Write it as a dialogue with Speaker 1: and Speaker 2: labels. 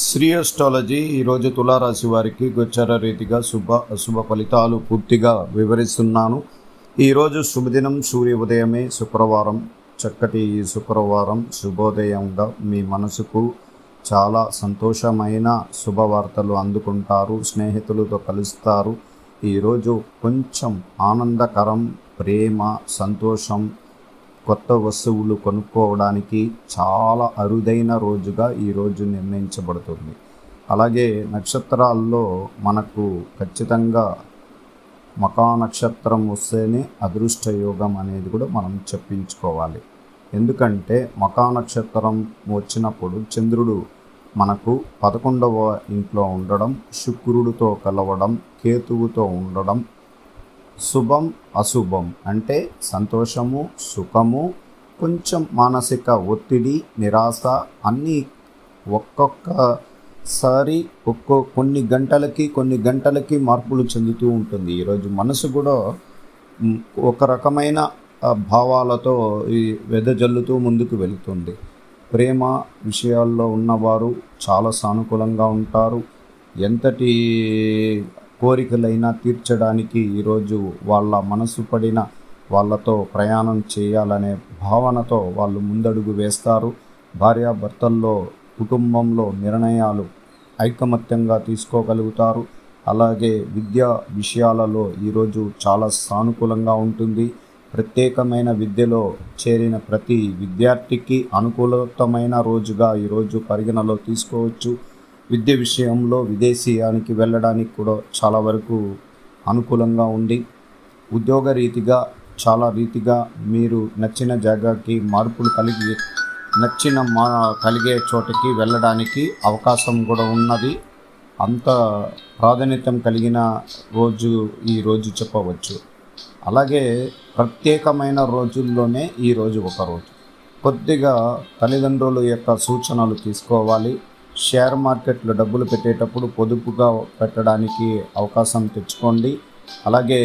Speaker 1: Shri astrology ఈరోజు తులారాశి వారికి గోచర రీతిగా శుభ అశుభ ఫలితాలు పూర్తిగా వివరిస్తున్నాను. ఈరోజు శుభదినం సూర్య ఉదయమే శుక్రవారం చక్కటి ఈ శుక్రవారం శుభోదయంగా మీ మనసుకు చాలా సంతోషమైన శుభవార్తలు అందుకుంటారు స్నేహితులతో కలుస్తారు. ఈరోజు కొంచెం ఆనందకరం ప్రేమ సంతోషం కొత్త వస్తువులు కొనుక్కోవడానికి చాలా అరుదైన రోజుగా ఈరోజు నిర్ణయించబడుతుంది. అలాగే నక్షత్రాల్లో మనకు ఖచ్చితంగా మకా నక్షత్రం వస్తేనే అదృష్ట యోగం అనేది కూడా మనం చెప్పించుకోవాలి. ఎందుకంటే మకా నక్షత్రం వచ్చినప్పుడు చంద్రుడు మనకు పదకొండవ ఇంట్లో ఉండడం శుక్రుడితో కలవడం కేతువుతో ఉండడం శుభం అశుభం అంటే సంతోషము సుఖము కొంచెం మానసిక ఒత్తిడి నిరాశ అన్నీ ఒక్కొక్కసారి ఒక్కో కొన్ని గంటలకి కొన్ని గంటలకి మార్పులు చెందుతూ ఉంటుంది. ఈరోజు మనసు కూడా ఒక రకమైన భావాలతో ఈ వెదజల్లుతూ ముందుకు వెళుతుంది. ప్రేమ విషయాల్లో ఉన్నవారు చాలా సానుకూలంగా ఉంటారు. ఎంతటి కోరికలైనా తీర్చడానికి ఈరోజు వాళ్ళ మనసు పడిన వాళ్ళతో ప్రయాణం చేయాలనే భావనతో వాళ్ళు ముందడుగు వేస్తారు. భార్యాభర్తల్లో కుటుంబంలో నిర్ణయాలు ఐకమత్యంగా తీసుకోగలుగుతారు. అలాగే విద్యా విషయాలలో ఈరోజు చాలా సానుకూలంగా ఉంటుంది. ప్రత్యేకమైన విద్యలో చేరిన ప్రతి విద్యార్థికి అనుకూలతమైన రోజుగా ఈరోజు పరిగణలో తీసుకోవచ్చు. విద్య విషయంలో విదేశీయానికి వెళ్ళడానికి కూడా చాలా వరకు అనుకూలంగా ఉంది. ఉద్యోగ రీతిగా చాలా రీతిగా మీరు నచ్చిన జాగాకి మార్పులు కలిగి నచ్చిన మా కలిగే చోటకి వెళ్ళడానికి అవకాశం కూడా ఉన్నది. అంత ప్రాధాన్యతం కలిగిన రోజు ఈ రోజు చెప్పవచ్చు. అలాగే ప్రత్యేకమైన రోజుల్లోనే ఈ రోజు కొద్దిగా తల్లిదండ్రుల యొక్క సూచనలు తీసుకోవాలి. షేర్ మార్కెట్లో డబ్బులు పెట్టేటప్పుడు పొదుపుగా పెట్టడానికి అవకాశం తెచ్చుకోండి. అలాగే